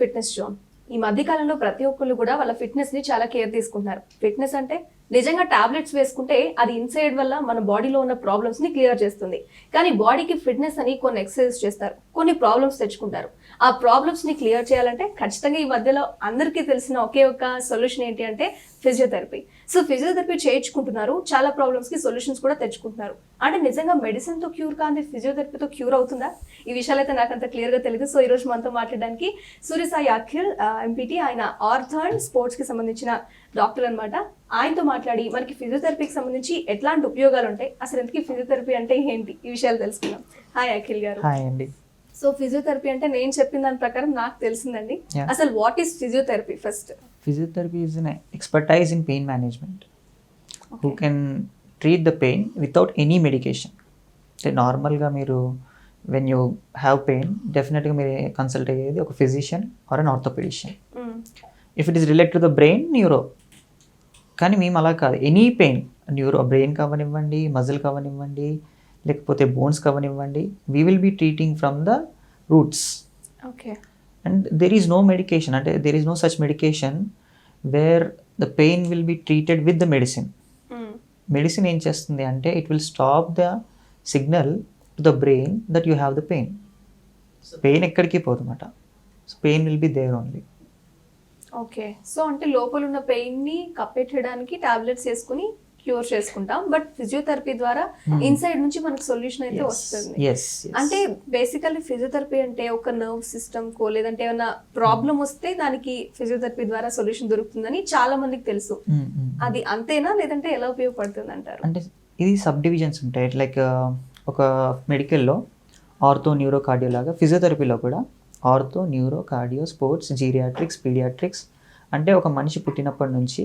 Fitness zone. ఈ మధ్య కాలంలో ప్రతి ఒక్కళ్ళు కూడా వాళ్ళ ఫిట్నెస్ని చాలా కేర్ తీసుకుంటున్నారు. ఫిట్నెస్ అంటే నిజంగా టాబ్లెట్స్ వేసుకుంటే అది ఇన్సైడ్ వల్ల మన బాడీలో ఉన్న ప్రాబ్లమ్స్ని క్లియర్ చేస్తుంది. కానీ బాడీకి ఫిట్నెస్ అని కొన్ని ఎక్సర్సైజ్ చేస్తారు. కొన్ని ప్రాబ్లమ్స్ తెచ్చుకుంటారు. ఆ ప్రాబ్లమ్స్ని క్లియర్ చేయాలంటే ఖచ్చితంగా ఈ మధ్యలో అందరికీ తెలిసిన ఒకే ఒక సొల్యూషన్ ఏంటి అంటే ఫిజియోథెరపీ సో ఫిజియోథెరపీ చేయించుకుంటున్నారు. చాలా ప్రాబ్లమ్స్కి సొల్యూషన్స్ కూడా తెచ్చుకుంటున్నారు. అంటే నిజంగా మెడిసిన్తో క్యూర్ కానీ ఫిజియోథెరపీతో క్యూర్ అవుతుందా? ఈ విషయాలు అయితే నాకు అంత క్లియర్గా తెలియదు సో ఈ రోజు మనతో మాట్లాడడానికి సూర్యసాయి అఖిల్ ఎంపీటీ ఆయన ఆర్థో అండ్ స్పోర్ట్స్కి సంబంధించిన డాక్టర్ అన్నమాట. ఆయనతో మాట్లాడి మనకి ఫిజియోథెరపీకి సంబంధించి ఎట్లాంటి ఉపయోగాలు ఉంటాయి? అసలు ఎందుకు ఫిజియోథెరపీ అంటే ఏంటి? ఈ విషయాలు తెలుసుకుందాం. హాయ్ అఖిల్ గారు. హాయ్ అండి. సో ఫిజియోథెరపీ అంటే నేను చెప్పిన దాని ప్రకారం నాకు తెలిసిందండి. అసలు what is physiotherapy first physiotherapy is an expertise in pain management who can treat the pain without any medication అంటే నార్మల్గా మీరు వెన్ యూ హ్యావ్ పెయిన్ డెఫినెట్గా మీరు కన్సల్ట్ అయ్యేది ఒక physician or an orthopedician if it is related to the brain neuro కానీ మేము అలా కాదు. ఎనీ పెయిన్ న్యూరో బ్రెయిన్ కవనివ్వండి మజిల్ కవనివ్వండి లేకపోతే bones కవనివ్వండి we will be treating from the roots okay and there is no medication అంటే there is no such medication where the pain will be treated with the medicine medicine ఏం చేస్తుంది అంటే it will stop the signal to the brain that you have the pain pain ఎక్కడికి పోదన్నమాట so pain will be there only okay so అంటే లోపల ఉన్న పెయిన్ని కప్పెట్టడానికి tablets వేసుకుని క్యూర్ చేసుకుంటాం. బట్ ఫిజియోథెరపీ ద్వారా Hmm. ఇన్సైడ్ నుంచి మనకు సొల్యూషన్ అయితే వస్తుంది. అంటే బేసికల్లీ ఫిజియోథెరపీ అంటే ఒక నర్వ్ సిస్టమ్ కో లేదంటే ఏమైనా ప్రాబ్లం వస్తే దానికి ఫిజియోథెరపీ ద్వారా సొల్యూషన్ దొరుకుతుందని చాలా మందికి తెలుసు. అది అంతేనా లేదంటే ఎలా ఉపయోగపడుతుంది అంటారు? అంటే ఇది సబ్ డివిజన్స్ ఉంటాయి లైక్ ఒక మెడికల్లో ఆర్థో న్యూరో కార్డియో లాగా ఫిజియోథెరపీలో కూడా ortho neuro cardio sports geriatrics paediatrics అంటే ఒక మనిషి పుట్టినప్పటి నుంచి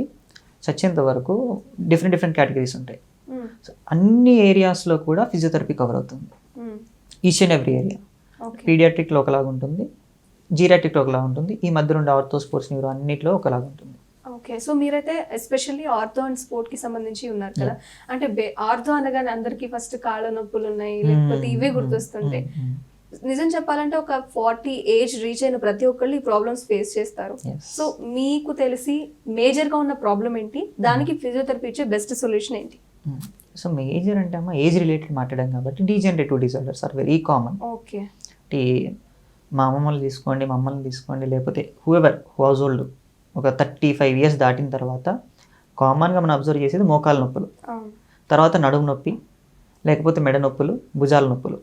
చచ్చేంత వరకు డిఫరెంట్ డిఫరెంట్ కేటగిరీస్ ఉంటాయి. Hmm. సో అన్ని ఏరియాస్లో కూడా ఫిజియోథెరపీ కవర్ అవుతుంది. Hmm. Each and every area okay పీడియాట్రిక్లో ఒకలాగా ఉంటుంది. జీరియాట్రిక్లో ఒకలాగా ఉంటుంది. ఈ మధ్య ఉండే ఆర్థో స్పోర్ట్స్ న్యూరో అన్నిట్లో ఒకలాగా ఉంటుంది. ఓకే సో మీరైతే ఎస్పెషల్లీ ఆర్థో అండ్ స్పోర్ట్కి సంబంధించి ఉన్నారు కదా. అంటే ఆర్థో అనగానే అందరికి ఫస్ట్ కాళ్ళ నొప్పులు ఉన్నాయి లేకపోతే ఇవే గుర్తొస్తుంటాయి. Mm, mm, నిజం చెప్పాలంటే ఒక ఫార్టీ ఏజ్ రీచ్ అయిన ప్రతి ఒక్కళ్ళు ఈ ప్రాబ్లమ్స్ ఫేస్ చేస్తారు. సో మీకు తెలిసి మేజర్గా ఉన్న ప్రాబ్లం ఏంటి? దానికి ఫిజియోథెరపీ ఇచ్చే బెస్ట్ సొల్యూషన్ ఏంటి? సో మేజర్ అంటే అమ్మ ఏజ్ రిలేటెడ్ మాట్లాడాం కాబట్టి degenerative disorders are very common. Okay. అంటే మా అమ్మమ్మల్ని తీసుకోండి మా అమ్మల్ని తీసుకోండి లేకపోతే హూఎవర్ హౌస్ హోల్డ్ ఒక థర్టీ ఫైవ్ ఇయర్స్ దాటిన తర్వాత కామన్గా మనం అబ్జర్వ్ చేసేది మోకాల నొప్పులు. తర్వాత నడుము నొప్పి లేకపోతే మెడ నొప్పులు భుజాల నొప్పులు.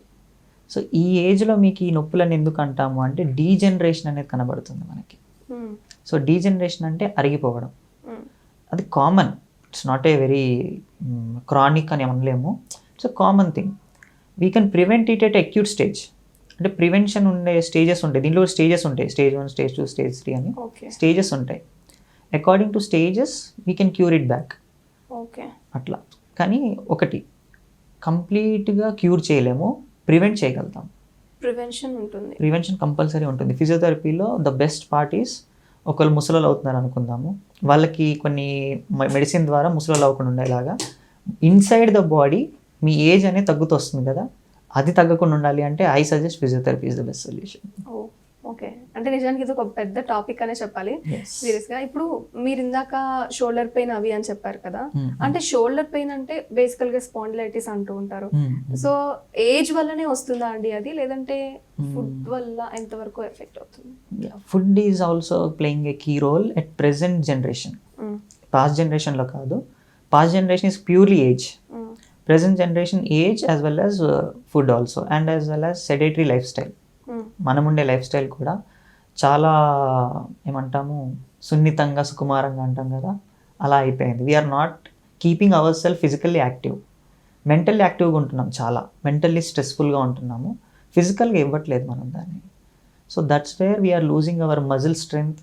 సో ఈ ఏజ్లో మీకు ఈ నొప్పులని ఎందుకు అంటాము అంటే డీజనరేషన్ అనేది కనబడుతుంది మనకి. సో డీజనరేషన్ అంటే అరిగిపోవడం. అది common. It's not a very chronic అని అనలేము. It's a common thing. We can prevent it at acute stage అంటే ప్రివెన్షన్ ఉండే స్టేజెస్ ఉంటాయి. దీంట్లో స్టేజెస్ ఉంటాయి. Stage one stage two stage three అని. స్టేజెస్ ఉంటాయి. According to stages we can cure it back okay అట్లా. కానీ ఒకటి కంప్లీట్గా క్యూర్ చేయలేము. ప్రివెంట్ చేయగలుగుతాం. ప్రివెన్షన్ ఉంటుంది. ప్రివెన్షన్ కంపల్సరీ ఉంటుంది. ఫిజియోథెరపీలో ద బెస్ట్ పార్ట్ ఈస్ ఒకళ్ళు ముసలోళ్ళు అవుతున్నారు అనుకుందాము. వాళ్ళకి కొన్ని మెడిసిన్ ద్వారా ముసలోళ్ళు అవ్వకుండా ఉండేలాగా ఇన్సైడ్ ద బాడీ మీ ఏజ్ అనేది తగ్గుతూ వస్తుంది కదా. అది తగ్గకుండా ఉండాలి అంటే I suggest physiotherapy is the best solution okay. అంటే నిజానికి ఇది ఒక పెద్ద టాపిక్ అనే చెప్పాలి. సీరియస్గా ఇప్పుడు మీరు ఇందాక షోల్డర్ పెయిన్ అవి అని చెప్పారు కదా. అంటే షోల్డర్ పెయిన్ అంటే బేసికల్గా స్పాండిలైటిస్ అంటూ ఉంటారు. సో ఏజ్ వల్లనే వస్తుందా అండి అది? లేదంటే ఫుడ్ వల్ల ఎంతవరకు ఎఫెక్ట్ అవుతుంది? Food is also playing a key role at present generation past జనరేషన్లో కాదు. Past generation is purely age present generation age as well as food also and as well as sedentary lifestyle. మనం ఉండే life style కూడా చాలా ఏమంటాము సున్నితంగా సుకుమారంగా అంటాం కదా అలా అయిపోయింది. We are not keeping our self physically active mentally యాక్టివ్గా ఉంటున్నాం చాలా. మెంటల్లీ స్ట్రెస్ఫుల్గా ఉంటున్నాము. ఫిజికల్గా ఇవ్వట్లేదు మనం దాన్ని. So that's where we are losing our muscle strength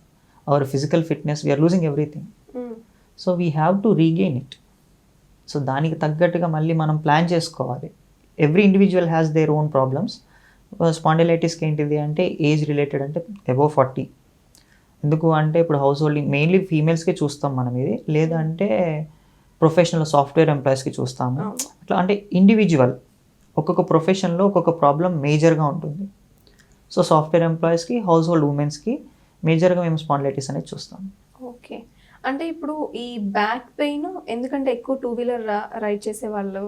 our physical fitness we are losing everything. So we have to regain it so దానికి తగ్గట్టుగా మళ్ళీ మనం ప్లాన్ చేసుకోవాలి. Every individual has their own problems స్పాండిలైటిస్కి ఏంటిది అంటే ఏజ్ రిలేటెడ్ అంటే above forty ఎందుకు అంటే ఇప్పుడు హౌస్ హోల్డింగ్ మెయిన్లీ ఫీమేల్స్కే చూస్తాం మనం ఇది. లేదంటే ప్రొఫెషనల్ సాఫ్ట్వేర్ ఎంప్లాయీస్కి చూస్తాము. అట్లా అంటే ఇండివిజువల్ ఒక్కొక్క ప్రొఫెషన్లో ఒక్కొక్క ప్రాబ్లం మేజర్గా ఉంటుంది. సో సాఫ్ట్వేర్ ఎంప్లాయీస్కి హౌస్ హోల్డ్ ఉమెన్స్కి మేజర్గా మేము స్పాండిలైటిస్ అనేది చూస్తాం. ఓకే అంటే ఇప్పుడు ఈ బ్యాక్ పెయిన్ ఎందుకంటే ఎక్కువ టూ వీలర్ రైడ్ చేసే వాళ్ళు.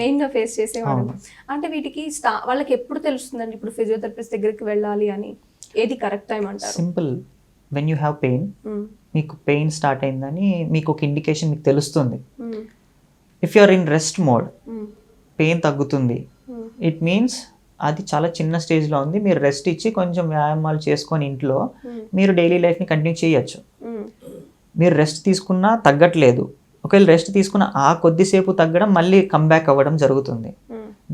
మెయిన్గా ఫేస్ చేసేవాళ్ళు. అంటే వీటికి స్టా వాళ్ళకి ఎప్పుడు తెలుస్తుందండి ఇప్పుడు ఫిజియోథెరపిస్ట్ దగ్గరికి వెళ్ళాలి అని ఏది కరెక్ట్ టైం అంటారు simple when you have pain. మీకు పెయిన్ స్టార్ట్ అయిందని మీకు ఒక ఇండికేషన్ మీకు తెలుస్తుంది. If you are in rest mode. Pain తగ్గుతుంది. ఇట్ మీన్స్ అది చాలా చిన్న స్టేజ్లో ఉంది మీరు రెస్ట్ ఇచ్చి కొంచెం వ్యాయామాలు చేసుకొని ఇంట్లో. మీరు డైలీ లైఫ్ని కంటిన్యూ చేయొచ్చు. మీరు రెస్ట్ తీసుకున్నా తగ్గట్లేదు. ఒకవేళ రెస్ట్ తీసుకున్న ఆ కొద్దిసేపు తగ్గడం మళ్ళీ కమ్బ్యాక్ అవ్వడం జరుగుతుంది.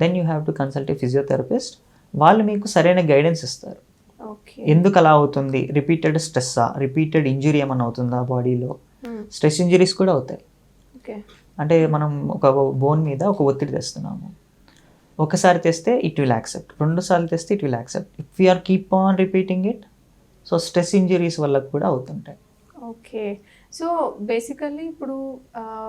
Then you have to consult a physiotherapist వాళ్ళు మీకు సరైన గైడెన్స్ ఇస్తారు. ఎందుకు అలా అవుతుంది? రిపీటెడ్ స్ట్రెస్సా రిపీటెడ్ ఇంజురీ ఏమైనా అవుతుందా బాడీలో. స్ట్రెస్ ఇంజరీస్ కూడా అవుతాయి. ఓకే అంటే మనం ఒక బోన్ మీద ఒక ఒత్తిడి తెస్తున్నాము. ఒకసారి తెస్తే ఇట్ విల్ యాక్సెప్ట్ రెండు సార్లు తెస్తే it will accept if you are keep on repeating it so stress injuries వల్ల కూడా అవుతుంటాయి. ఓకే. సో బేసికల్లీ ఇప్పుడు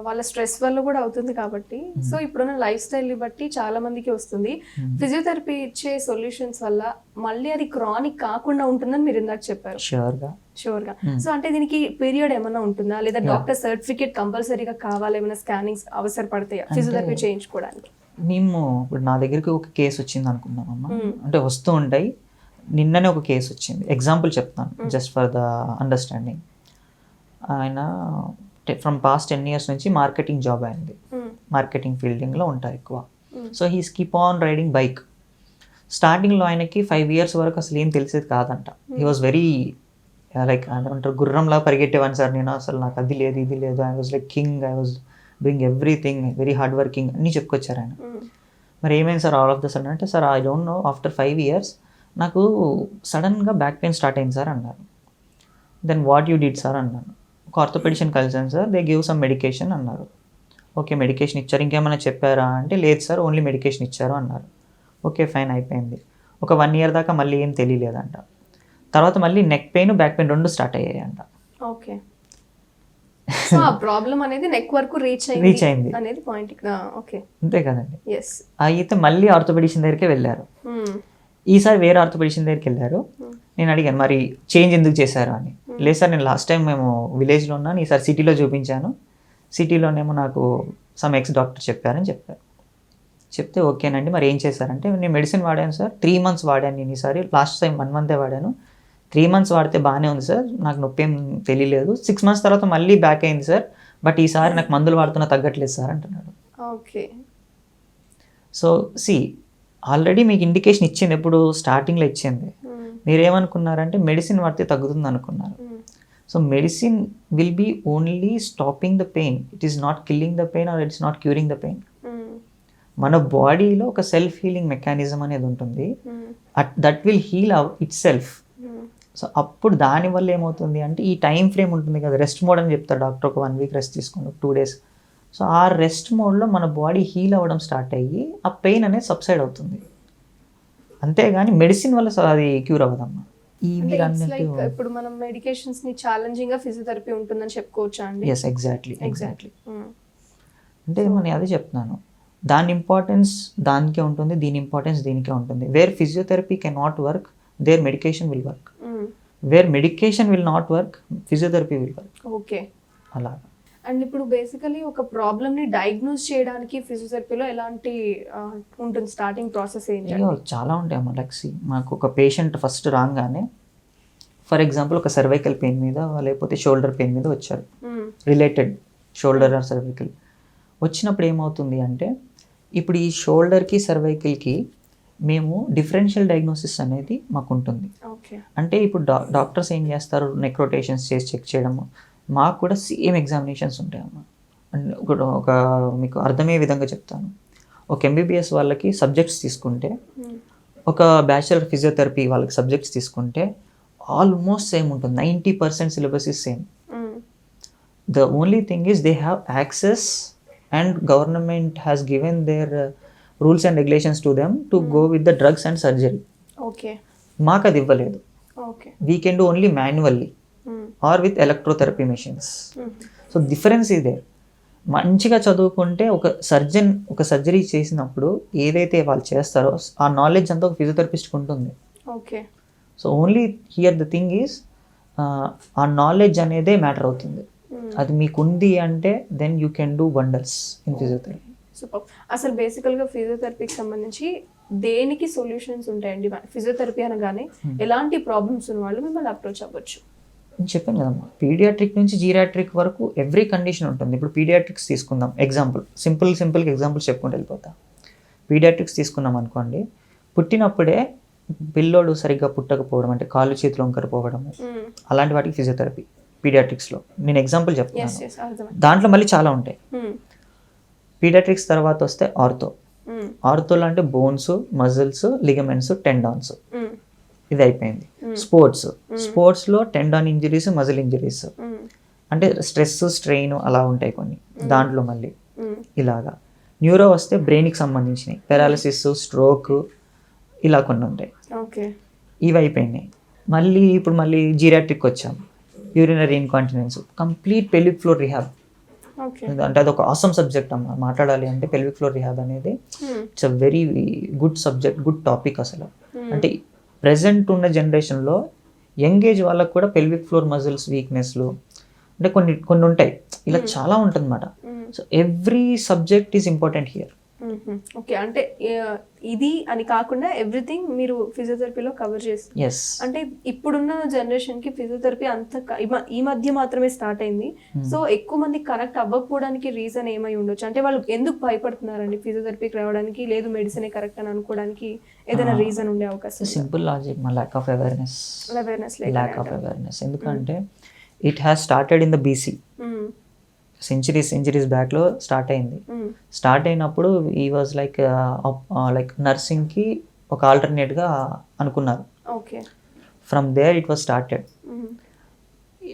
వాళ్ళ స్ట్రెస్ వల్ల కూడా అవుతుంది కాబట్టి సో ఇప్పుడున్న లైఫ్ స్టైల్ని బట్టి చాలా మందికి వస్తుంది. ఫిజియోథెరపీ ఇచ్చే సొల్యూషన్స్ వల్ల మళ్ళీ అది క్రానిక్ కాకుండా ఉంటుందని మీరు ఇందాక చెప్పారు. షూర్గా షూర్గా Hmm. సో అంటే దీనికి పీరియడ్ ఏమైనా ఉంటుందా? లేదా. డాక్టర్ సర్టిఫికేట్ కంపల్సరీగా కావాలి ఏమైనా స్కానింగ్స్ అవసరపడతాయా? ఫిజియోథెరపీ చేయించుకోవడానికి. మేము ఇప్పుడు నా దగ్గరికి ఒక కేసు వచ్చింది అనుకుందామమ్మా. అంటే వస్తూ ఉంటాయి. నిన్ననే ఒక కేసు వచ్చింది. ఎగ్జాంపుల్ చెప్తాను. జస్ట్ ఫర్ ద అండర్స్టాండింగ్ ఆయన ఫ్రమ్ పాస్ట్ టెన్ ఇయర్స్ నుంచి మార్కెటింగ్ జాబ్ అయింది. Hmm. మార్కెటింగ్ ఫీల్డింగ్లో ఉంటారు ఎక్కువ. Hmm. సో హీ స్కీప్ ఆన్ రైడింగ్ బైక్ స్టార్టింగ్లో ఆయనకి ఫైవ్ ఇయర్స్ వరకు అసలు ఏం తెలిసేది కాదంట. హీ వాజ్ వెరీ లైక్ ఏమంటారు గుర్రంలా పరిగెట్టేవాడిని సార్ నేను. అసలు నాకు అది లేదు ఇది లేదు. I was like king I was doing everything very hard working అన్నీ చెప్పుకొచ్చారు ఆయన. Hmm. మరి ఏమైంది sir all of the sudden అంటే sir I don't know after five years నాకు సడన్గా బ్యాక్ పెయిన్ స్టార్ట్ అయింది సార్ అన్నారు. Then what you did sir అన్నాను. ఒక orthopaedician కలిసాను sir. They give some medication అన్నారు. ఓకే మెడికేషన్ ఇచ్చారు. ఇంకేమైనా చెప్పారా అంటే లేదు సార్ ఓన్లీ మెడికేషన్ ఇచ్చారు అన్నారు. ఓకే ఫైన్ అయిపోయింది. ఒక వన్ ఇయర్ దాకా మళ్ళీ ఏం తెలియలేదంట. తర్వాత మళ్ళీ నెక్ పెయిన్ బ్యాక్ పెయిన్ రెండు స్టార్ట్ అయ్యాయంట. ఓకే ప్రాబ్లం అనేది నెక్ వరకు రీచ్ అయింది అయింది. అనేది పాయింట్ ఓకే అంతే కదండి. ఎస్ అయితే మళ్ళీ ఆర్థోపెడిషన్ దగ్గరికి వెళ్ళారు. ఈసారి వేరే ఆర్థోపెడిషన్ దగ్గరికి వెళ్ళారు. నేను అడిగాను మరి చేంజ్ ఎందుకు చేశారు? అని. లేదు సార్ నేను లాస్ట్ టైం మేము విలేజ్లో ఉన్నాను ఈసారి సిటీలో చూపించాను. సిటీలోనేమో నాకు సమ్ ఎక్స్ డాక్టర్ చెప్పారని చెప్పారు. చెప్తే ఓకేనండి మరి ఏం చేశారంటే నేను మెడిసిన్ వాడాను సార్. త్రీ మంత్స్ వాడాను నేను ఈసారి లాస్ట్ టైం వన్ మంతే వాడాను. త్రీ మంత్స్ వాడితే బాగానే ఉంది సార్. నాకు నొప్పి ఏం తెలియలేదు. సిక్స్ మంత్స్ తర్వాత మళ్ళీ బ్యాక్ అయింది సార్. బట్ ఈసారి నాకు మందులు వాడుతున్నా తగ్గట్లేదు సార్ అంటున్నాడు. ఓకే. సో సి ఆల్రెడీ మీకు ఇండికేషన్ ఇచ్చింది. ఎప్పుడు స్టార్టింగ్లో ఇచ్చింది. మీరేమనుకున్నారంటే మెడిసిన్ వాడితే తగ్గుతుంది అనుకున్నారు so medicine will be only stopping the pain. It is not killing the pain or it's not curing the pain. మన బాడీలో ఒక సెల్ఫ్ హీలింగ్ మెకానిజం అనేది ఉంటుంది. That will heal itself. So అప్పుడు దానివల్ల ఏమవుతుంది అంటే ఈ టైం ఫ్రేమ్ ఉంటుంది కదా రెస్ట్ మోడ్ అని చెప్తారు డాక్టర్ ఒక వన్ వీక్ రెస్ట్ తీసుకోండి టూ డేస్. సో ఆ రెస్ట్ మోడ్లో మన బాడీ హీల్ అవ్వడం స్టార్ట్ అయ్యి ఆ పెయిన్ అనేది సబ్సైడ్ అవుతుంది. అంతేగాని మెడిసిన్ వల్ల అది క్యూర్ అవ్వదమ్మా. ఈ మీరు అన్నట్టు ఇప్పుడు మనం మెడికేషన్స్ని ఛాలెంజింగ్గా ఫిజియోథెరపీ ఉంటుందని చెప్పుకోవచ్చా అండి? ఎస్ ఎగ్జాక్ట్లీ ఎగ్జాక్ట్లీ అంటే నేను అదే చెప్తున్నాను. దాని ఇంపార్టెన్స్ దానికే ఉంటుంది దీని ఇంపార్టెన్స్ దీనికే ఉంటుంది. Where physiotherapy can not work there medication will work where medication will not work physiotherapy will work okay అలా అండ్ ఇప్పుడు బేసికలీ ఒక ప్రాబ్లమ్ని డయాగ్నోస్ చేయడానికి ఫిజియోథెరపీలో ఎలాంటి ఉంటుంది స్టార్టింగ్ ప్రాసెస్ ఏంటి చాలా ఉంటాయి అమ్మ లక్సీ మాకు ఒక పేషెంట్ ఫస్ట్ రాగానే ఫర్ ఎగ్జాంపుల్ ఒక సర్వైకల్ పెయిన్ మీద లేకపోతే షోల్డర్ పెయిన్ మీద వచ్చారు. Related shoulder or cervical. వచ్చినప్పుడు ఏమవుతుంది అంటే ఇప్పుడు ఈ షోల్డర్కి సర్వైకల్కి మేము డిఫరెన్షియల్ డయాగ్నోసిస్ అనేది మాకు ఉంటుంది ఓకే. అంటే ఇప్పుడు డా డాక్టర్స్ ఏం చేస్తారు నెక్ రొటేషన్స్ చేసి చెక్ చేయడము మాకు కూడా సేమ్ ఎగ్జామినేషన్స్ ఉంటాయమ్మా. అండ్ ఒక మీకు అర్థమయ్యే విధంగా చెప్తాను. ఒక ఎంబీబీఎస్ వాళ్ళకి సబ్జెక్ట్స్ తీసుకుంటే మ్మ్. ఒక బ్యాచిలర్ ఫిజియోథెరపీ వాళ్ళకి సబ్జెక్ట్స్ తీసుకుంటే ఆల్మోస్ట్ సేమ్ ఉంటుంది. Ninety percent syllabus is same. Hmm. the only thing is they have access and government has given their uh, rules and regulations to them to go with the drugs and surgery okay. మాకు అది ఇవ్వలేదు. Okay. We can do only manually. Or with electrotherapy machines. Hmm. So difference ఇదే. మంచిగా చదువుకుంటే ఒక surgeon ఒక surgery చేసినప్పుడు ఏదైతే వాళ్ళు చేస్తారో ఆ నాలెడ్జ్ అంతా ఒక ఫిజియోథెరపిస్ట్కి ఉంటుంది. Okay so only here the thing is ఆ నాలెడ్జ్ అనేదే మ్యాటర్ అవుతుంది. అది మీకు ఉంది అంటే then you can do wonders in physiotherapy. Super అసలు బేసికల్గా ఫిజియోథెరపీకి సంబంధించి దేనికి సొల్యూషన్స్ ఉంటాయండి? ఫిజియోథెరపీ అనగానే ఎలాంటి ప్రాబ్లమ్స్ ఉన్న వాళ్ళు మిమ్మల్ని అప్రోచ్ అవ్వచ్చు. నేను చెప్పాను కదమ్మా పీడియాట్రిక్ నుంచి జీరియాట్రిక్ వరకు ఎవ్రీ కండిషన్ ఉంటుంది. ఇప్పుడు పీడియాట్రిక్స్ తీసుకుందాం. ఎగ్జాంపుల్ సింపుల్ సింపుల్గా ఎగ్జాంపుల్ చెప్పుకుంటూ వెళ్ళిపోతా. పీడియాట్రిక్స్ తీసుకున్నాం అనుకోండి. పుట్టినప్పుడే పిల్లోడు సరిగ్గా పుట్టకపోవడం అంటే కాళ్ళు చేతులు వంకరపోవడము. అలాంటి వాటికి ఫిజియోథెరపీ పీడియాట్రిక్స్లో నేను ఎగ్జాంపుల్ అర్థమైంది. దాంట్లో మళ్ళీ చాలా ఉంటాయి. Hmm. పీడియాట్రిక్స్ తర్వాత వస్తే ఆర్థో Hmm. ఆర్థోలో అంటే bones muscles ligaments tendons Hmm. ఇది అయిపోయింది. స్పోర్ట్స్. స్పోర్ట్స్లో టెండాన్ ఇంజరీస్ మజిల్ ఇంజరీస్. అంటే స్ట్రెస్ స్ట్రెయిన్ అలా ఉంటాయి కొన్ని. దాంట్లో మళ్ళీ. ఇలాగా. న్యూరో వస్తే బ్రెయిన్కి సంబంధించినవి పెరాలసిస్ స్ట్రోక్ ఇలా కొన్ని ఉంటాయి. ఓకే. ఇవి అయిపోయినాయి. మళ్ళీ ఇప్పుడు మళ్ళీ జీరాట్రిక్ వచ్చాం. Urinary incontinence complete pelvic floor rehab. అంటే అది ఒక ఆసమ్ సబ్జెక్ట్ అమ్మా. మాట్లాడాలి అంటే పెల్విక్ ఫ్లోర్ రిహాబ్ అనేది. It's a very good subject good topic అసలు. అంటే ప్రజెంట్ ఉన్న జనరేషన్లో యంగ్ ఏజ్ వాళ్ళకు కూడా పెల్విక్ ఫ్లోర్ మజిల్స్ వీక్నెస్లు అంటే కొన్ని కొన్ని ఉంటాయి. ఇలా చాలా ఉంటుంది అన్నమాట Hmm. So every subject is important here okay అంటే ఇది అని కాకుండా ఎవ్రీథింగ్ మీరు ఫిజియోథెరపీలో కవర్ చేస్తారు ఎస్ అంటే ఇప్పుడున్న జనరేషన్కి ఫిజియోథెరపీ అంత ఈ మధ్య మాత్రమే స్టార్ట్ అయింది. సో ఎక్కువ మంది కనెక్ట్ అవ్వకపోవడానికి రీజన్ ఏమై ఉండొచ్చు? అంటే వాళ్ళు ఎందుకు భయపడుతున్నారండి ఫిజియోథెరపీకి రావడానికి? లేదు మెడిసిన్ కరెక్ట్ అని అనుకోవడానికి ఏదైనా రీజన్ ఉండే అవకాశం సింపుల్ లాజిక్ మా lack of awareness awareness lack of awareness ఎందుకంటే it has started in the BC centuries centuries బ్యాక్లో స్టార్ట్ అయింది. స్టార్ట్ అయినప్పుడు ఈ వాజ్ లైక్ లైక్ నర్సింగ్కి ఒక ఆల్టర్నేట్గా అనుకున్నారు. Okay from there it was started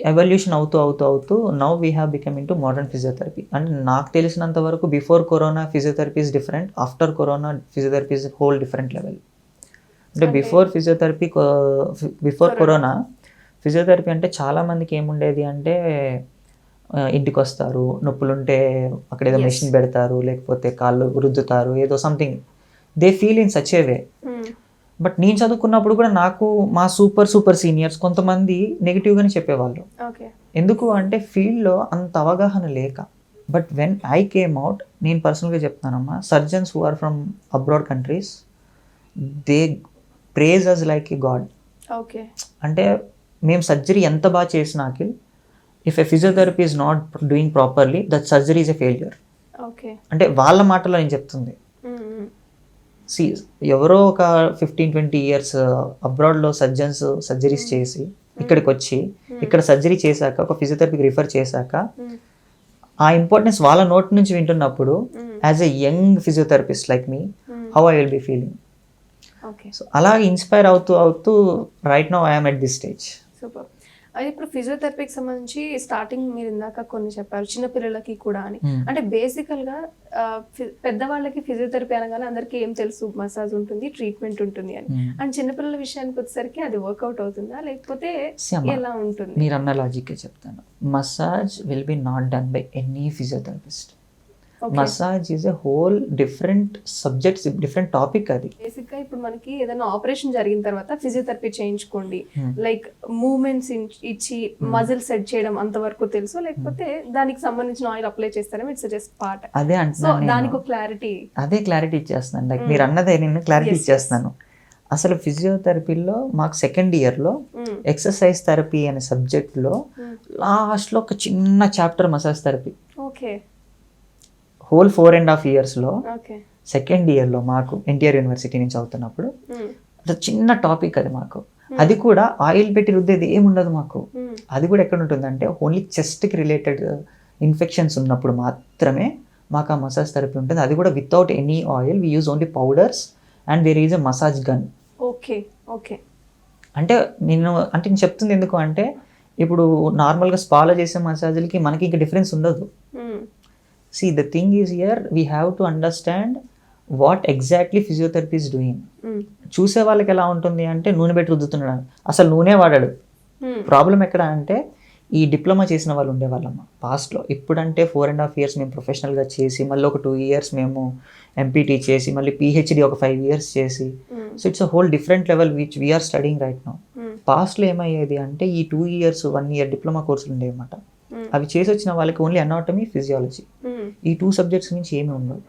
evolution అవుతూ అవుతూ అవుతూ now we have become into modern physiotherapy అంటే నాకు తెలిసినంత వరకు before corona physiotherapy is different after corona physiotherapy is whole different level అంటే before physiotherapy before corona physiotherapy అంటే చాలా మందికి ఏముండేది అంటే ఇంటికి వస్తారు నొప్పులుంటే అక్కడ ఏదో మెషిన్ పెడతారు లేకపోతే కాళ్ళు రుద్దుతారు ఏదో something. They feel in such a way but నేను చదువుకున్నప్పుడు కూడా నాకు మా సూపర్ సూపర్ సీనియర్స్ కొంతమంది నెగిటివ్గానే చెప్పేవాళ్ళు. ఓకే ఎందుకు అంటే ఫీల్డ్లో అంత అవగాహన లేక. But when I came out నేను పర్సనల్గా చెప్తానమ్మా surgeons who are from abroad countries they praise us like a god okay అంటే మేము సర్జరీ ఎంత బాగా చేసినా Akhil if a physiotherapy is not doing properly that surgery is a failure okay అంటే వాళ్ళ మాటలో నేను చెప్తుంది. సి ఎవరో ఒక ఫిఫ్టీన్ ట్వంటీ ఇయర్స్ అబ్రాడ్లో సర్జన్స్ సర్జరీస్ చేసి ఇక్కడికి వచ్చి ఇక్కడ సర్జరీ చేశాక ఒక ఫిజియోథెరపీకి రిఫర్ చేశాక ఆ ఇంపార్టెన్స్ వాళ్ళ నోట్ నుంచి వింటున్నప్పుడు as a young physiotherapist like me how I will be feeling okay so అలా ఇన్స్పైర్ అవుతూ అవుతూ right now I'm at this stage super అది ఇప్పుడు ఫిజియోథెరపీకి సంబంధించి స్టార్టింగ్ మీరు ఇందాక కొన్ని చెప్పారు చిన్న పిల్లలకి కూడా అని Hmm. అంటే బేసికల్గా పెద్దవాళ్ళకి ఫిజియోథెరపీ అనగానే అందరికీ ఏం తెలుసు మసాజ్ ఉంటుంది ట్రీట్మెంట్ ఉంటుంది అని Hmm. అండ్ చిన్నపిల్లల విషయానికి వచ్చేసరికి అది వర్కౌట్ అవుతుందా లేకపోతే ఎలా ఉంటుంది మీరు అన్న లాజిక్కే చెప్తాను massage will be not done by any physiotherapist. Massage is a whole different subjects different topic అది. బేసిక్గా ఇప్పుడు మనకి ఏదైనా ఆపరేషన్ జరిగిన తర్వాత ఫిజియోథెరపీ చేయించుకోండి. Hmm. లైక్ మూమెంట్స్ ఇచ్చి మజిల్ సెట్ చేయడం అంతవరకు తెలుసు. లేకపోతే దానికి సంబంధించిన ఆయిల్ అప్లై చేస్తారేమో ఇట్స్ జస్ట్ పార్ట్ అదే సో. దానికి క్లారిటీ అదే క్లారిటీ ఇచ్చేస్తున్నాను. లైక్ మీరు అన్నదే నేను క్లారిటీ. ఇచ్చేస్తున్నాను. అసలు ఫిజియోథెరపీలో మాకు సెకండ్ ఇయర్లో ఎక్సర్సైజ్ థెరపీ అనే సబ్జెక్ట్లో లాస్ట్లో ఒక చిన్న chapter massage therapy okay whole four and half ఇయర్స్లో సెకండ్ ఇయర్లో మాకు ఎన్టీఆర్ యూనివర్సిటీ నుంచి అవుతున్నప్పుడు అది చిన్న టాపిక్ అది మాకు. అది కూడా ఆయిల్ పెట్టి రుద్దేది ఏముండదు మాకు. అది కూడా ఎక్కడ ఉంటుందంటే ఓన్లీ చెస్ట్కి రిలేటెడ్ ఇన్ఫెక్షన్స్ ఉన్నప్పుడు మాత్రమే మాకు ఆ మసాజ్ థెరపీ ఉంటుంది. అది కూడా without any oil we use only powders and there is a massage gun okay okay అంటే నేను అంటే నేను చెప్తుంది ఎందుకు అంటే ఇప్పుడు నార్మల్గా స్పాలో చేసే మసాజ్లకి మనకి ఇంకా డిఫరెన్స్ ఉండదు. See the thing is here we have to understand what exactly physiotherapy is doing చూసే వాళ్ళకి ఎలా ఉంటుంది అంటే నూనె పెట్టి రుద్దుతున్నాడు. అసలు నూనె వాడాడు. ప్రాబ్లం ఎక్కడ అంటే ఈ డిప్లొమా చేసిన వాళ్ళు ఉండేవాళ్ళమ్మ. పాస్ట్లో ఇప్పుడంటే ఫోర్ అండ్ హాఫ్ ఇయర్స్ మేము ప్రొఫెషనల్గా చేసి మళ్ళీ ఒక టూ ఇయర్స్ మేము ఎంపీటీ చేసి మళ్ళీ పిహెచ్డి ఒక ఫైవ్ ఇయర్స్ చేసి. So it's a whole different level which we're studying right now పాస్ట్లో ఏమయ్యేది అంటే ఈ two years one year diploma కోర్సులు ఉండేవి అన్నమాట. అవి చేసి వచ్చిన వాళ్ళకి ఓన్లీ అనాటమీ ఫిజియాలజీ. ఈ టూ సబ్జెక్ట్స్ నుంచి ఏమీ ఉండవు.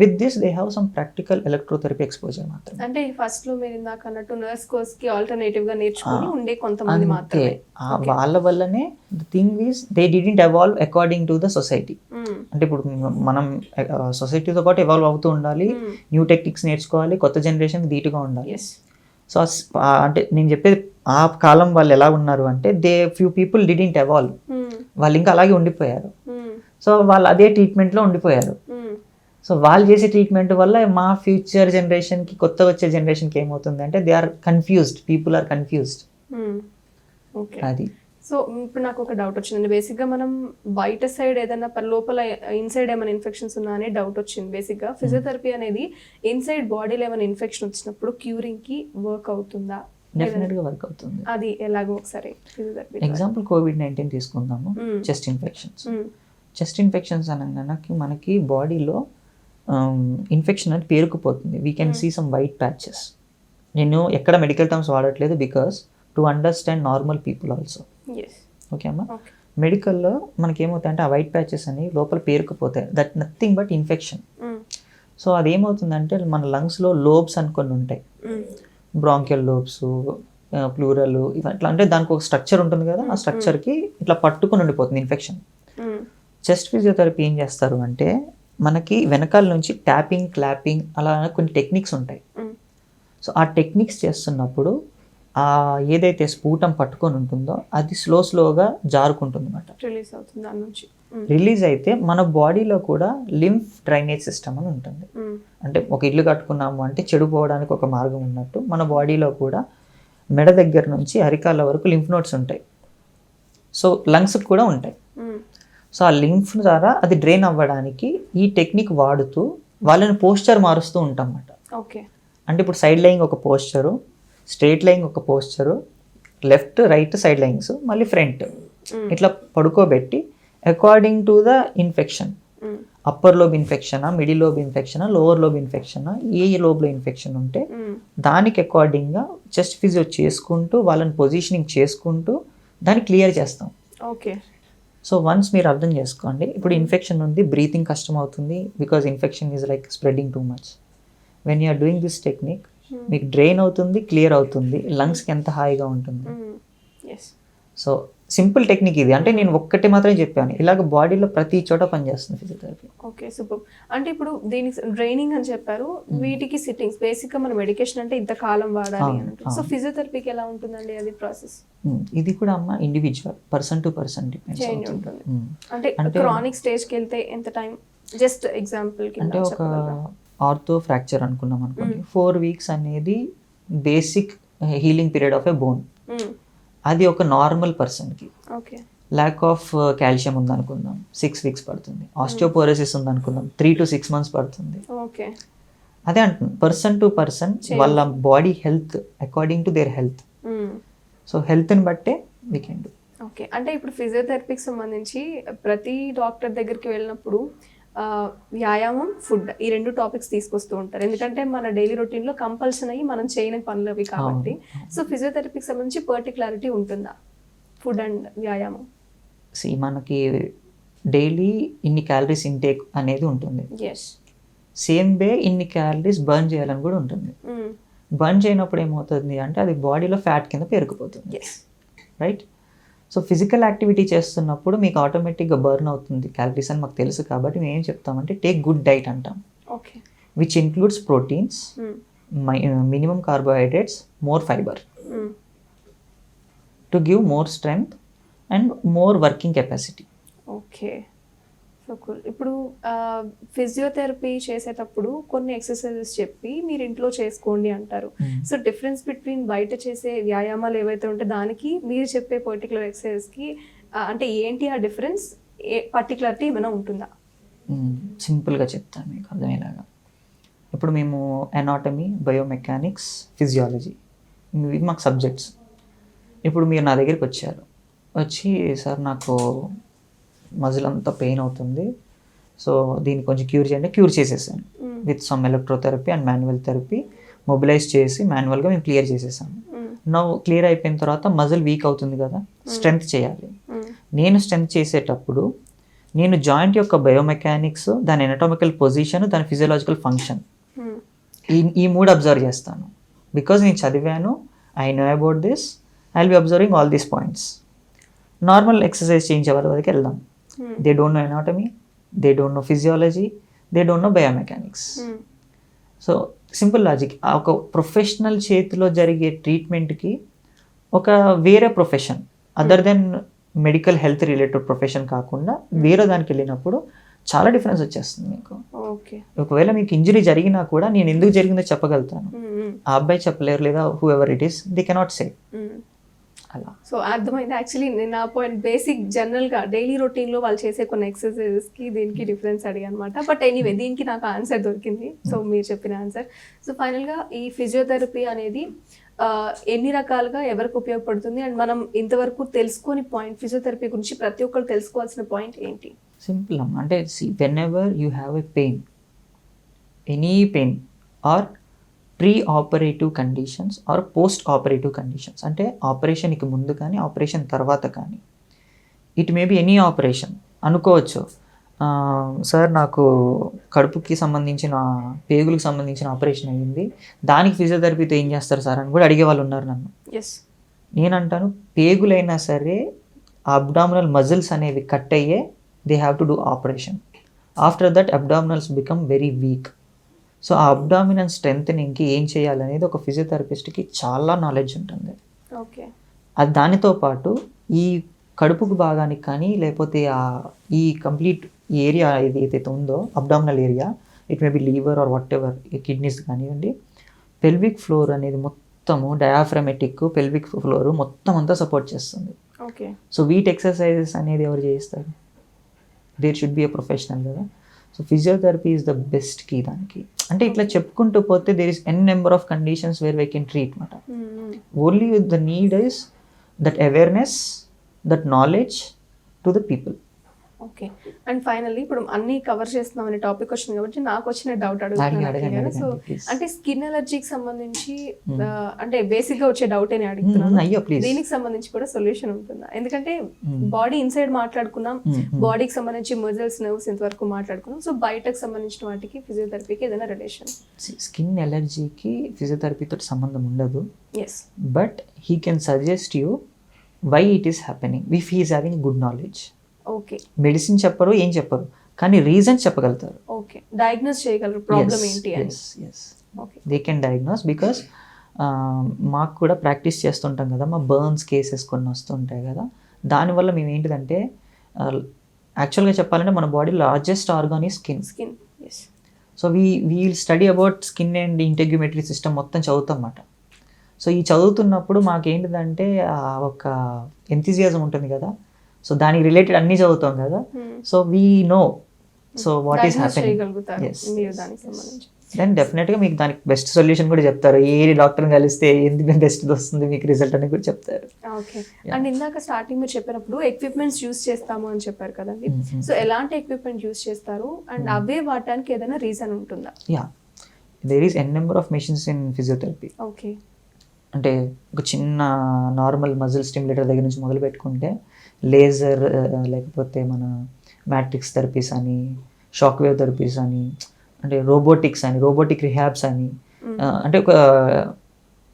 With this they have some practical electrotherapy exposure మాత్రం అంటే ఫస్ట్లో మీరు ఇందాక అన్నట్టు నర్స్ కోర్స్కి ఆల్టర్నేటివ్గా నేర్చుకుని ఉండే కొంతమంది మాత్రమే. ఆ వాళ్ళ వల్లనే the thing is they didn't evolve according to the society. అంటే ఇప్పుడు మనం సొసైటీతో పాటు ఎవాల్వ్ అవుతూ ఉండాలి. న్యూ టెక్నిక్స్ నేర్చుకోవాలి. కొత్త జనరేషన్ ధీటుగా ఉండాలి. సో అంటే నేను చెప్పేది ఆ కాలం వాళ్ళు ఎలా ఉన్నారు అంటే they few people didn't evolve. వాళ్ళు ఇంకా అలాగే ఉండిపోయారు. సో వాళ్ళు అదే ట్రీట్మెంట్లో ఉండిపోయారు. సో వాళ్ళు చేసే ట్రీట్మెంట్ వల్ల మా ఫ్యూచర్ జనరేషన్కి కొత్తగా వచ్చే జనరేషన్కి ఏమవుతుంది అంటే they are confused people are confused. అది. సో ఇప్పుడు నాకు ఒక డౌట్ వచ్చింది. బేసిక్గా మనం బయట సైడ్ ఏదైనా లోపల ఇన్సైడ్ ఏమైనా ఇన్ఫెక్షన్స్ ఉన్నా అనే డౌట్ వచ్చింది బేసిక్గా ఫిజియోథెరపీ అనేది ఇన్సైడ్ బాడీలో ఏమైనా ఇన్ఫెక్షన్ వచ్చినప్పుడు క్యూరింగ్కి వర్క్ అవుతుందా? డెఫినెట్గా వర్క్ అవుతుంది. అది ఎలాగో ఒకసారి ఎగ్జాంపుల్ కోవిడ్ నైన్టీన్ తీసుకుందాము. చెస్ట్ ఇన్ఫెక్షన్స్ చెస్ట్ ఇన్ఫెక్షన్స్ అనగానకి మనకి బాడీలో ఇన్ఫెక్షన్ అనేది పేరుకుపోతుంది. We can see some white patches నేను ఎక్కడ మెడికల్ టర్మ్స్ వాడట్లేదు because to understand normal people also okay అమ్మా? మెడికల్లో మనకి ఏమవుతాయంటే ఆ వైట్ ప్యాచెస్ అని లోపల పేరుకుపోతాయి. That nothing but infection so అది ఏమవుతుందంటే మన లంగ్స్లో లోబ్స్ అనుకొని ఉంటాయి. బ్రాంకియల్ లోబ్స్ ప్లూరల్ ఇట్లా అంటే దానికి ఒక స్ట్రక్చర్ ఉంటుంది కదా ఆ స్ట్రక్చర్కి ఇట్లా పట్టుకొని ఉండిపోతుంది ఇన్ఫెక్షన్ చెస్ట్ ఫిజియోథెరపీ ఏం చేస్తారు అంటే మనకి వెనకాల నుంచి ట్యాపింగ్ క్లాపింగ్ అలా కొన్ని టెక్నిక్స్ ఉంటాయి. సో ఆ టెక్నిక్స్ చేస్తున్నప్పుడు ఆ ఏదైతే స్ఫూటం పట్టుకొని ఉంటుందో అది స్లో స్లోగా జారుకుంటుంది అనమాట రిలీజ్ అవుతుంది దాని నుంచి. రిలీజ్ అయితే మన బాడీలో కూడా లింఫ్ డ్రైనేజ్ సిస్టమ్ అని ఉంటుంది. అంటే ఒక ఇల్లు కట్టుకున్నాము అంటే చెడిపోవడానికి ఒక మార్గం ఉన్నట్టు మన బాడీలో కూడా మెడ దగ్గర నుంచి అరికాల వరకు లింఫ్ నోట్స్ ఉంటాయి సో లంగ్స్కి కూడా ఉంటాయి. సో ఆ లింఫ్ ద్వారా అది డ్రైన్ అవ్వడానికి ఈ టెక్నిక్ వాడుతూ వాళ్ళని పోస్చర్ మారుస్తూ ఉంటాం అన్నమాట ఓకే అంటే ఇప్పుడు సైడ్ లైంగ్ ఒక పోస్చరు స్ట్రైట్ లైంగ్ ఒక posture left right side lyings మళ్ళీ ఫ్రంట్. ఇట్లా పడుకోబెట్టి according to the infection. Upper lobe ఇన్ఫెక్షనా middle lobe ఇన్ఫెక్షనా లోవర్ లోబ్ ఇన్ఫెక్షనా ఏ లోబ్లో ఇన్ఫెక్షన్ ఉంటే Mm. దానికి అకార్డింగ్గా చెస్ట్ ఫిజియో చేసుకుంటూ వాళ్ళని పొజిషనింగ్ చేసుకుంటూ దాన్ని క్లియర్ చేస్తాం. ఓకే సో వన్స్ మీరు అర్థం చేసుకోండి ఇప్పుడు ఇన్ఫెక్షన్ ఉంది బ్రీతింగ్ కష్టం అవుతుంది because infection is like spreading too much when you're doing this technique మీకు డ్రైన్ అవుతుంది క్లియర్ అవుతుంది లంగ్స్కి ఎంత హాయిగా ఉంటుంది. సో సింపుల్ టెక్నిక్ ఇది. అంటే నేను ఒక్కటే మాత్రమే చెప్పాను. ఇలాగ బాడీలో ప్రతి చోట పనిచేస్తుంది ఫిజియోథెరపీ. Okay super. అంటే ఇప్పుడు దీనికి డ్రైనింగ్ అని చెప్పారు. వీటికి సిట్టింగ్స్ బేసిక్గా మన మెడికేషన్ అంటే ఇంత కాలం వాడాలి సో. ఫిజియోథెరపీకి ఎలా ఉంటుందండి అది ప్రాసెస్? ఇది కూడా అమ్మ individual person to person depends ఉంటుంది. అంటే అంటే- క్రానిక్ స్టేజ్కి వెళ్తే ఎంత టైం జస్ట్ ఎగ్జాంపుల్కి అంటే ఒక ఆర్థో ఫ్రాక్చర్ అనుకున్నాం అనుకోండి. ఫోర్ వీక్స్ అనేది basic healing period of a bone అది ఒక నార్మల్ పర్సన్కి ఓకే ల్యాక్ ఆఫ్ కాల్షియం ఉందనుకుందాం. సిక్స్ వీక్స్ పడుతుంది. ఆస్టియోపోరోసిస్ ఉందనుకుందాం. త్రీ టు సిక్స్ మంత్స్ పడుతుంది. ఓకే అదే అంటున్నాను పర్సన్ టు పర్సన్ వాళ్ళ body health according to their health so హెల్త్ని బట్టే వీ కెన్ డూ ఓకే అంటే ఇప్పుడు ఫిజియోథెరపీకి సంబంధించి ప్రతి డాక్టర్ దగ్గరికి వెళ్ళినప్పుడు వ్యాయామం ఫుడ్ ఈ రెండు టాపిక్స్ తీసుకొస్తూ ఉంటారు. ఎందుకంటే మన డైలీ రొటీన్లో కంపల్సరీ అయ్యి మనం చేయని పనులు అవి కాబట్టి సో ఫిజియోథెరపీకి సంబంధించి పర్టికులారిటీ ఉంటుందా? ఫుడ్ అండ్ వ్యాయామం. సి మనకి డైలీ ఇన్ని క్యాలరీస్ ఇంటేక్ అనేది ఉంటుంది. ఎస్ సేమ్ వే ఇన్ని క్యాలరీస్ బర్న్ చేయాలని కూడా ఉంటుంది. బర్న్ చేయనప్పుడు ఏమవుతుంది అంటే అది బాడీలో ఫ్యాట్ కింద పేరుకుపోతుంది yes right? So physical activity చేస్తున్నప్పుడు మీకు ఆటోమేటిక్గా బర్న్ అవుతుంది. క్యాలరీస్ అని మాకు తెలుసు కాబట్టి మేము ఏం చెప్తామంటే టేక్ గుడ్ డైట్ అంటాం. Okay. Which includes proteins minimum carbohydrates more fibre to give more strength and more working capacity okay so ఇప్పుడు ఫిజియోథెరపీ చేసేటప్పుడు కొన్ని ఎక్సర్సైజెస్ చెప్పి మీరు ఇంట్లో చేసుకోండి అంటారు. సో డిఫరెన్స్ బిట్వీన్ బయట చేసే వ్యాయామాలు ఏవైతే ఉంటే దానికి మీరు చెప్పే పర్టికులర్ ఎక్సర్సైజ్కి అంటే ఏంటి ఆ డిఫరెన్స్ ఏ పర్టికులారిటీ ఏమైనా ఉంటుందా? సింపుల్గా చెప్తాను మీకు అర్థమయ్యేలాగా. ఇప్పుడు మేము అనాటమీ బయోమెకానిక్స్ ఫిజియాలజీ ఇవి మాకు సబ్జెక్ట్స్ ఇప్పుడు మీరు నా దగ్గరికి వచ్చారు. వచ్చి సార్ నాకు మజిల్ అంతా పెయిన్ అవుతుంది. సో దీన్ని కొంచెం క్యూర్ చేయండి. క్యూర్ చేసేసాను. With some electrotherapy and manual therapy. Mobilise చేసి మాన్యువల్గా మేము క్లియర్ చేసేసాము. నవ్వు క్లియర్ అయిపోయిన తర్వాత మజిల్ వీక్ అవుతుంది కదా స్ట్రెంగ్త్ చేయాలి. నేను స్ట్రెంగ్త్ చేసేటప్పుడు నేను జాయింట్ యొక్క బయోమెకానిక్స్ దాని ఎనటామికల్ పొజిషన్ దాని ఫిజియలాజికల్ ఫంక్షన్ ఈ ఈ మూడు అబ్జర్వ్ చేస్తాను. బికాజ్ నేను చదివాను I know about this I will be observing all these points normal exercise చేయించే వాళ్ళ వరకు వెళ్దాం. They don't know anatomy they don't know physiology they don't know biomechanics so simple logic ఒక ప్రొఫెషనల్ చేతిలో జరిగే ట్రీట్మెంట్కి ఒక వేరే profession other than medical health related profession కాకుండా వేరే దానికి వెళ్ళినప్పుడు చాలా డిఫరెన్స్ వచ్చేస్తుంది మీకు. ఒకవేళ మీకు ఇంజరీ జరిగినా కూడా నేను ఎందుకు జరిగిందో చెప్పగలుగుతాను. ఆ అబ్బాయి చెప్పలేరు లేదా whoever it is the cannot say అలా. సో అర్థమైంది. యాక్చువల్లీ నేను నా పాయింట్ బేసిక్ జనరల్గా డైలీ రొటీన్లో వాళ్ళు చేసే కొన్ని ఎక్సర్సైజెస్కి దీనికి డిఫరెన్స్ అడిగా అనమాట బట్ ఎనీవే దీనికి నాకు ఆన్సర్ దొరికింది. సో మీరు చెప్పిన ఆన్సర్ సో ఫైనల్గా ఈ ఫిజియోథెరపీ అనేది ఎన్ని రకాలుగా ఎవరికి ఉపయోగపడుతుంది? అండ్ మనం ఇంతవరకు తెలుసుకొని పాయింట్ ఫిజియోథెరపీ గురించి ప్రతి ఒక్కరు తెలుసుకోవాల్సిన పాయింట్ ఏంటి? సింపుల్ అమ్మ. అంటే whenever you have a pain any pain or preoperative conditions or postoperative conditions అంటే ఆపరేషన్కి ముందు కానీ ఆపరేషన్ తర్వాత కానీ. It may be any operation అనుకోవచ్చు. సార్ నాకు కడుపుకి సంబంధించిన పేగులకు సంబంధించిన ఆపరేషన్ అయ్యింది. దానికి ఫిజియోథెరపీతో ఏం చేస్తారు సార్ అని కూడా అడిగే వాళ్ళు ఉన్నారు నన్ను. ఎస్ నేనంటాను పేగులైనా సరే అబ్డామినల్ మజిల్స్ అనేవి కట్ అయ్యే they have to do operation after that abdominals become very weak so ఆ అబ్డామినల్ స్ట్రెంగ్త్నింగ్కి ఏం చేయాలనేది ఒక ఫిజియోథెరపిస్ట్కి చాలా నాలెడ్జ్ ఉంటుంది. ఓకే. అది దానితో పాటు ఈ కడుపుకు భాగానికి కానీ లేకపోతే ఆ ఈ కంప్లీట్ ఏరియా ఏదైతే ఉందో abdominal area it may be liver or whatever kidneys కానివ్వండి పెల్విక్ ఫ్లోర్ అనేది మొత్తము డయాఫ్రమెటిక్ పెల్విక్ ఫ్లోర్ మొత్తం అంతా సపోర్ట్ చేస్తుంది. ఓకే. సో వీట్ ఎక్సర్సైజెస్ అనేది ఎవరు చేయిస్తారు? There should be a professional కదా. So physiotherapy is the best key దానికి. అంటే ఇట్లా చెప్పుకుంటూ పోతే there is an number of conditions where we can treat అనమాట only the need is that awareness that knowledge to the people okay and finally ఇప్పుడు అన్ని cover చేస్తున్నాం అనే టాపిక్ వచ్చింది కాబట్టి నాకు వచ్చిన డౌట్ అడుగుతున్నాను సో. అంటే స్కిన్ ఎలర్జీకి సంబంధించి ఆ, అంటే బేసిక్గా వచ్చే డౌట్ అని అడుగుతున్నాను. Hmm, దీనికి సంబంధించి కూడా సొల్యూషన్ ఉంటుందా? ఎందుకంటే బాడీ ఇన్సైడ్ మాట్లాడుకున్నాం. బాడీకి సంబంధించి మజిల్స్ నర్వ్స్ ఇంతవరకు మాట్లాడుకున్నాం. సో బయటకు సంబంధించిన వాటికి ఫిజియోథెరపీకి ఏదైనా రిలేషన్ స్కిన్ ఎలర్జీకి ఫిజియోథెరపీతో సంబంధం ఉండదు. Yes but he can suggest you why it is happening if he is having good knowledge okay medicine చెప్పరు ఏం చెప్పరు. కానీ రీజన్ చెప్పగలుగుతారు. ఓకే డయాగ్నోస్ చేయగలరు. ప్రాబ్లం ఏంటి అని. Okay they can diagnose because మాకు కూడా ప్రాక్టీస్ చేస్తుంటాం కదా. మా బర్న్స్ కేసెస్ కొన్ని వస్తుంటాయి కదా. దానివల్ల మేము ఏంటిదంటే యాక్చువల్గా చెప్పాలంటే మన బాడీ లార్జెస్ట్ ఆర్గాన్ ఈ skin skin so we we study about skin and integumentary system మొత్తం చదువుతాం అన్నమాట సో ఈ చదువుతున్నప్పుడు మాకేంటిదంటే ఒక ఎంతిజియాజం ఉంటుంది కదా. సో దానికి రిలేటెడ్ అన్నీ చదువుతాం కదా. So we know so what is happening then డెఫినెట్గా మీకు దానికి బెస్ట్ సొల్యూషన్ కూడా చెప్తారు. ఏ డాక్టర్ని కలిస్తే ఎందుకు బెస్ట్ వస్తుంది మీకు రిజల్ట్ అని కూడా చెప్తారు. ఓకే అండ్ ఇందాక స్టార్టింగ్ మీరు చెప్పినప్పుడు ఎక్విప్మెంట్స్ యూస్ చేస్తాము అని చెప్పారు కదండి. సో ఎలాంటి ఎక్విప్మెంట్ యూస్ చేస్తారు? అండ్ అవే వాడటానికి ఏదైనా రీజన్ ఉంటుందా? Yeah there is an number of machines in physiotherapy okay అంటే ఒక చిన్న నార్మల్ మజిల్ స్టిమ్యులేటర్ దగ్గర నుంచి మొదలు పెట్టుకుంటే లేజర్ లేకపోతే మన మ్యాట్రిక్స్ థెరపీస్ అని షాక్ వేవ్ థెరపీస్ అని అంటే రోబోటిక్స్ అని రోబోటిక్ రిహాబ్స్ అని అంటే ఒక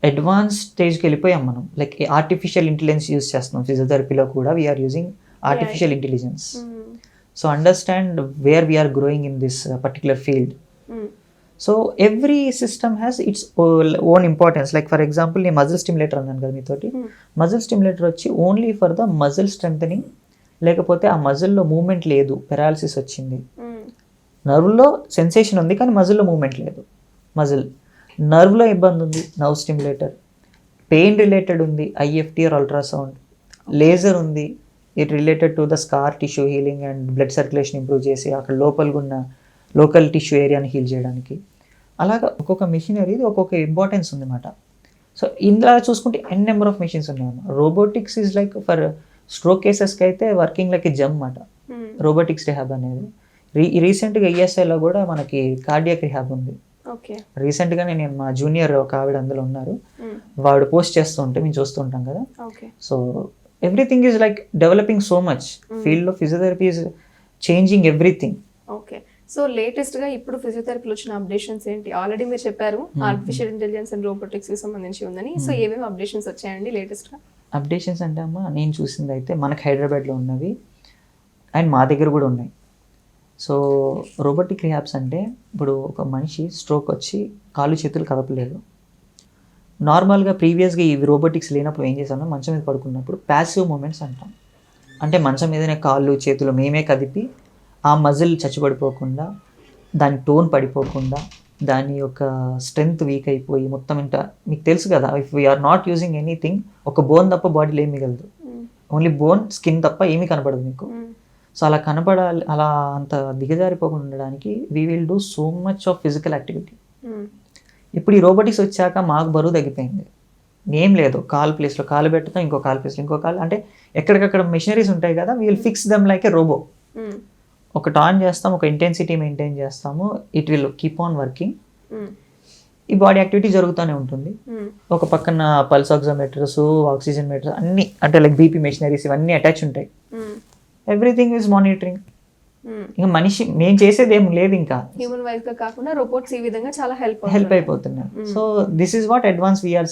అడ్వాన్స్ స్టేజ్కి వెళ్ళిపోయాం మనం. లైక్ ఆర్టిఫిషియల్ ఇంటెలిజెన్స్ యూస్ చేస్తున్నాం. ఫిజియోథెరపీలో కూడా we are using artificial intelligence so understand where we are growing in this particular field so every system has its own importance like for example నేను మజిల్ స్టిమ్యులేటర్ అన్నాను కదా మీతోటి. Muscle stimulator వచ్చి only for the muscle strength లేకపోతే ఆ మజిల్లో moment లేదు paralysis వచ్చింది. నర్వ్లో sensation ఉంది కానీ మజిల్లో మూమెంట్ లేదు. మజిల్ నర్వ్లో ఇబ్బంది ఉంది నర్వ్ స్టిమ్యులేటర్ పెయిన్ రిలేటెడ్ ఉంది ఐఎఫ్టీ ఆర్ అల్ట్రాసౌండ్ లేజర్ ఉంది it related to the scar tissue healing and blood circulation improve చేసి అక్కడ లోపలగా ఉన్న లోకల్ టిష్యూ ఏరియాని హీల్ చేయడానికి. అలాగా ఒక్కొక్క మిషనరీది ఒక్కొక్క ఇంపార్టెన్స్ ఉందన్నమాట. సో ఇందులో చూసుకుంటే ఎన్ నెంబర్ ఆఫ్ మెషిన్స్ ఉన్నాయి robotics is like for stroke కేసెస్కి అయితే వర్కింగ్ లైక్ జమ్ అన్నమాట. రోబోటిక్స్ రిహాబ్ అనేది. రీ రీసెంట్గా ఈఎస్ఐలో కూడా మనకి కార్డియాక్ రిహాబ్ ఉంది. ఓకే రీసెంట్గా నేను మా జూనియర్ ఒక ఆవిడ అందులో ఉన్నారు. వాడు పోస్ట్ చేస్తూ ఉంటే మేము చూస్తూ ఉంటాం కదా. Okay so everything is like developing so much ఫీల్డ్లో physiotherapy is changing everything okay so లేటెస్ట్గా ఇప్పుడు ఫిజియోథెరపీలో వచ్చిన అప్డేషన్స్ ఏంటి? ఆల్రెడీ మీరు చెప్పారు ఆర్టిఫిషియల్ ఇంటెలిజెన్స్ అండ్ రోబోటిక్స్కి సంబంధించి ఉందని. సో ఏమేమి అప్డేషన్స్ వచ్చాయండి లేటెస్ట్గా? అప్డేషన్స్ అంటే అమ్మ నేను చూసింది అయితే మనకు హైదరాబాద్లో ఉన్నవి అండ్ మా దగ్గర కూడా ఉన్నాయి. సో రోబోటిక్ రిహాబ్స్ అంటే ఇప్పుడు ఒక మనిషి స్ట్రోక్ వచ్చి కాళ్ళు చేతులు కదపలేదు. నార్మల్గా ప్రీవియస్గా ఈ రోబోటిక్స్ లేనప్పుడు ఏం చేశాను మంచం మీద పడుకున్నప్పుడు ప్యాసివ్ మూమెంట్స్ అంటాం. అంటే మంచం మీదనే కాళ్ళు చేతులు మేమే కదిపి ఆ మజిల్ చచ్చిపడిపోకుండా దాని టోన్ పడిపోకుండా దాని యొక్క స్ట్రెంగ్త్ వీక్ అయిపోయి మొత్తం ఇంట మీకు తెలుసు కదా if we are not using anything ఒక బోన్ తప్ప బాడీలో ఏమి మిగలదు. ఓన్లీ బోన్ స్కిన్ తప్ప ఏమీ కనపడదు మీకు. సో అలా కనపడాలి అలా అంత దిగజారిపోకుండా ఉండడానికి we will do so much of physical activity ఇప్పుడు ఈ రోబోటిక్స్ వచ్చాక మాకు బరువు తగ్గిపోయింది. ఏం లేదు కాలు ప్లేస్లో కాలు పెట్టుతాం ఇంకో కాలు ప్లేస్లో ఇంకో కాలు అంటే ఎక్కడికక్కడ మెషినరీస్ ఉంటాయి కదా we'll fix them like a robo ఒక ఆన్ చేస్తాం ఒక ఇంటెన్సిటీ మెయింటైన్ చేస్తాము. It will keep on working ఈ బాడీ యాక్టివిటీ జరుగుతూనే ఉంటుంది. ఒక పక్కన పల్స్ ఆక్సిమీటర్స్ ఆక్సిజన్ మీటర్స్ అన్ని అంటే లైక్ బీపీ మెషినరీస్ ఇవన్నీ అటాచ్ ఉంటాయి. ఎవ్రీథింగ్ ఈజ్ మానిటరింగ్ ఇంకా మనిషి మేము చేసేది ఏం లేదు ఇంకా. హ్యూమన్ వైజ్గా కాకుండా రోబోట్స్ ఈ విధంగా చాలా హెల్ప్ హెల్ప్ అయిపోతున్నారు so this is what advance we are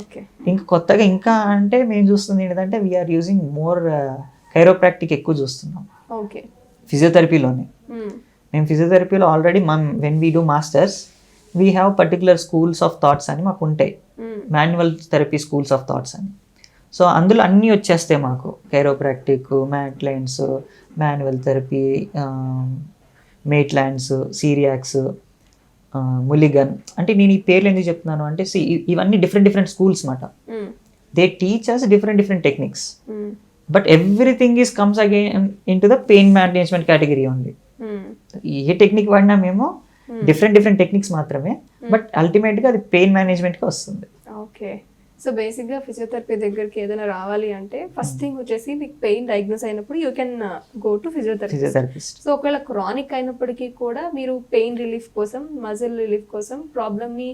okay ఇంకా కొత్తగా ఇంకా అంటే మేము చూస్తుంది ఏంటంటే వీఆర్ యూజింగ్ మోర్ కైరోప్రాక్టిక్ ఎక్కువ చూస్తున్నాం. ఓకే ఫిజియోథెరపీలోనే మేము ఫిజియోథెరపీలో ఆల్రెడీ మనం when we do masters we have particular schools of thoughts అని మాకు ఉంటాయి. Manual therapy schools of thoughts అని. సో అందులో అన్నీ వచ్చేస్తాయి మాకు. Chiropractic Maitlands manual therapy Maitlands Cyriax Mulligan అంటే నేను ఈ పేర్లు ఎందుకు చెప్తున్నాను అంటే ఇవన్నీ డిఫరెంట్ డిఫరెంట్ స్కూల్స్ మాట. They teachers different different techniques but everything is comes again in to the pain management category only A technique వాడినా మేము డిఫరెంట్ డిఫరెంట్ టెక్నిక్స్ మాత్రమే. బట్ అల్టిమేట్గా అది పెయిన్ మేనేజ్మెంట్కి వస్తుంది. ఓకే సో బేసిక్గా ఫిజియోథెరపీ దగ్గరికి ఏదైనా రావాలి అంటే ఫస్ట్ థింగ్ వచ్చేసి మీకు పెయిన్ డయాగ్నోస్ అయినప్పుడు you can go to physiotherapy physiotherapist so ఒకవేళ క్రానిక్ అయినప్పటికీ కూడా మీరు పెయిన్ రిలీఫ్ కోసం మజిల్ రిలీఫ్ కోసం ప్రాబ్లమ్ని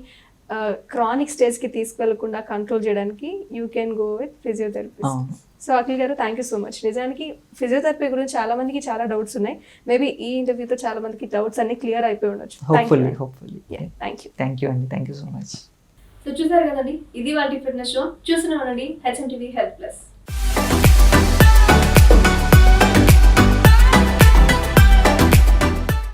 క్రానిక్ స్టేజ్కి తీసుకెళ్ళకుండా కంట్రోల్ చేయడానికి you can go with physiotherapy అవును. So Akhil garu thank you so much నిజానికి ఫిజియోథెరపీ గురించి చాలా మందికి చాలా డౌట్స్ ఉన్నాయి. మేబీ ఈ ఇంటర్వ్యూతో చాలా మందికి డౌట్స్ అన్ని క్లియర్ అయిపోయి ఉండొచ్చు. Hopefully hopefully thank you thank you అండి thank you so much so చూసారు కదండి? ఇది వాటి ఫిట్నెస్ షో చూసిన ఉండండి హెచ్ఎం టీవీ హెల్త్ ప్లస్